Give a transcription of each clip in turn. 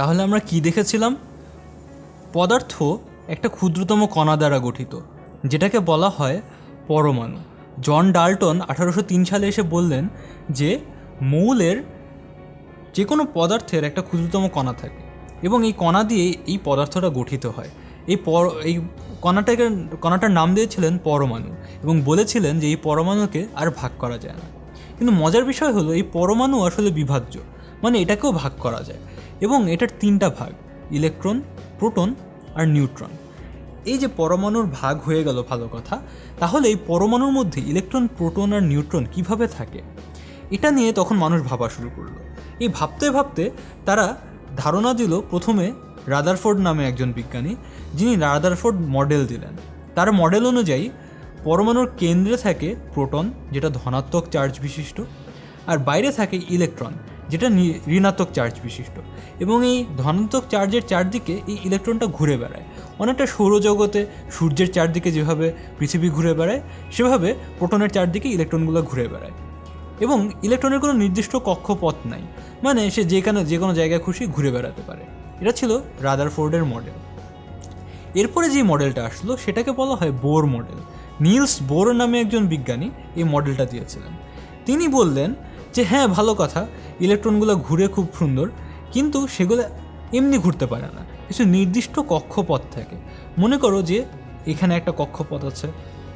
তাহলে আমরা কি দেখেছিলাম? পদার্থ একটা ক্ষুদ্রতম কণা দ্বারা গঠিত, যেটাকে বলা হয় পরমাণু। জন ডাল্টন আঠারোশো তিন সালে এসে বললেন যে, মৌলের যে কোনো পদার্থের একটা ক্ষুদ্রতম কণা থাকে এবং এই কণা দিয়ে এই পদার্থটা গঠিত হয়। এই পর, এই কণাটাকে, কণাটার নাম দিয়েছিলেন পরমাণু এবং বলেছিলেন যে এই পরমাণুকে আর ভাগ করা যায় না। কিন্তু মজার বিষয় হলো, এই পরমাণু আসলে বিভাজ্য মানে এটাকেও ভাগ করা যায়। এবং এটার তিনটা ভাগ, ইলেকট্রন, প্রোটন আর নিউট্রন। এই যে পরমাণুর ভাগ হয়ে গেল ভালো কথা, তাহলে এই পরমাণুর মধ্যে ইলেকট্রন, প্রোটন আর নিউট্রন কীভাবে থাকে? এটা নিয়ে তখন মানুষ ভাবা শুরু করল। এই ভাবতে ভাবতে তারা ধারণা দিল প্রথমে রাদারফোর্ড নামে একজন বিজ্ঞানী, যিনি রাদারফোর্ড মডেল দিলেন। তার মডেল অনুযায়ী পরমাণুর কেন্দ্রে থাকে প্রোটন, যেটা ধনাত্মক চার্জ বিশিষ্ট, আর বাইরে থাকে ইলেকট্রন। যেটা ঋণাত্মক চার্জ বিশিষ্ট। এবং এই ধনাত্মক চার্জের চারদিকে এই ইলেকট্রনটা ঘুরে বেড়ায়। অনেকটা সৌরজগতে সূর্যের চারদিকে যেভাবে পৃথিবী ঘুরে বেড়ায়, সেভাবে প্রোটনের চারদিকে ইলেকট্রনগুলো ঘুরে বেড়ায়। এবং ইলেকট্রনের কোনো নির্দিষ্ট কক্ষপথ নাই। মানে সে যেখানে যে কোনো জায়গায় খুশি ঘুরে বেড়াতে পারে। এটা ছিল রাদারফোর্ডের মডেল এরপরে যে মডেলটা আসলো, সেটাকে বলা হয় বোর মডেল নিলস বোর নামে একজন বিজ্ঞানী এই মডেলটা দিয়েছিলেন। তিনি বললেন যে হ্যাঁ ভালো কথা। ইলেকট্রনগুলো ঘুরে খুব সুন্দর, কিন্তু সেগুলো এমনি ঘুরতে পারে না। কিছু নির্দিষ্ট কক্ষপথ থাকে। মনে করো যে এখানে একটা কক্ষপথ আছে,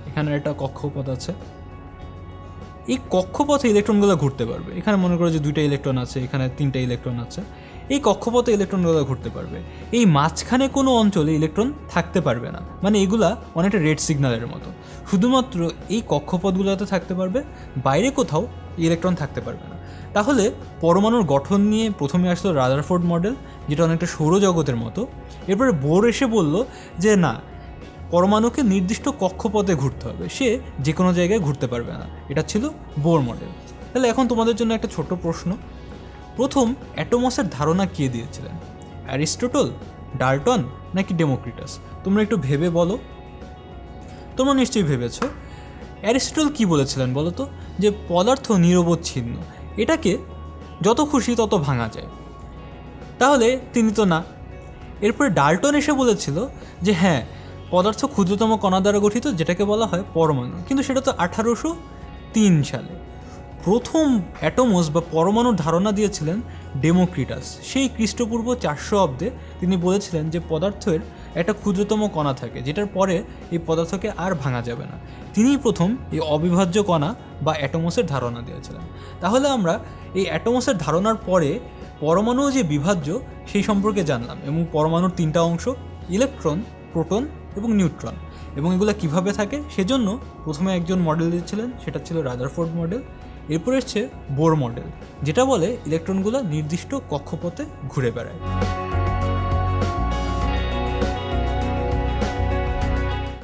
এখানে একটা কক্ষপথ আছে। এই কক্ষপথে ইলেকট্রনগুলো ঘুরতে পারবে। এখানে মনে করো যে দুইটা ইলেকট্রন আছে, এখানে তিনটা ইলেকট্রন আছে। এই কক্ষপথে ইলেকট্রনগুলো ঘুরতে পারবে। এই মাঝখানে কোনো অঞ্চলে ইলেকট্রন থাকতে পারবে না। মানে এগুলা অনেকটা রেড সিগন্যালের মতো। শুধুমাত্র এই কক্ষপথগুলোতে থাকতে পারবে, বাইরে কোথাও ইলেকট্রন থাকতে পারবে না। তাহলে পরমাণুর গঠন নিয়ে প্রথমে আসলো রাদারফোর্ড মডেল, যেটা অনেকটা সৌরজগতের মতো। এরপরে বোর এসে বলল যে, না, পরমাণুকে নির্দিষ্ট কক্ষপথে ঘুরতে হবে। সে যে কোনো জায়গায় ঘুরতে পারবে না। এটা ছিল বোর মডেল। তাহলে এখন তোমাদের জন্য একটা ছোট প্রশ্ন। প্রথম অ্যাটোমসের ধারণা কে দিয়েছিলেন? অ্যারিস্টোটল, ডাল্টন, নাকি ডেমোক্রিটাস? তোমরা একটু ভেবে বলো। তোমরা নিশ্চয়ই ভেবেছ। অ্যারিস্টটল কি বলেছিলেন বলো তো? যে, পদার্থ নিরবচ্ছিন্ন। এটাকে যত খুশি তত ভাঙা যায়। তাহলে তিনি তো না। এরপরে ডাল্টন এসে বলেছিল যে হ্যাঁ পদার্থ ক্ষুদ্রতম কণা দ্বারা গঠিত, যেটাকে বলা হয় পরমাণু। কিন্তু সেটা তো আঠারোশো তিন সালে। প্রথম অ্যাটোমস বা পরমাণুর ধারণা দিয়েছিলেন ডেমোক্রিটাস। সেই খ্রিস্টপূর্ব চারশো অব্দে তিনি বলেছিলেন যে পদার্থের একটা ক্ষুদ্রতম কণা থাকে, যেটার পরে এই পদার্থকে আর ভাঙা যাবে না। তিনিই প্রথম এই অবিভাজ্য কণা বা অ্যাটোমসের ধারণা দিয়েছিলেন। তাহলে আমরা এই অ্যাটোমসের ধারণার পরে পরমাণু যে বিভাজ্য সেই সম্পর্কে জানলাম এবং পরমাণুর তিনটা অংশ, ইলেকট্রন, প্রোটন এবং নিউট্রন। এবং এগুলো কীভাবে থাকে সেজন্য প্রথমে একজন মডেল দিয়েছিলেন, সেটা ছিল রাদারফোর্ড মডেল এরপর এসছে বোর মডেল যেটা বলে ইলেকট্রনগুলো নির্দিষ্ট কক্ষপথে ঘুরে বেড়ায়।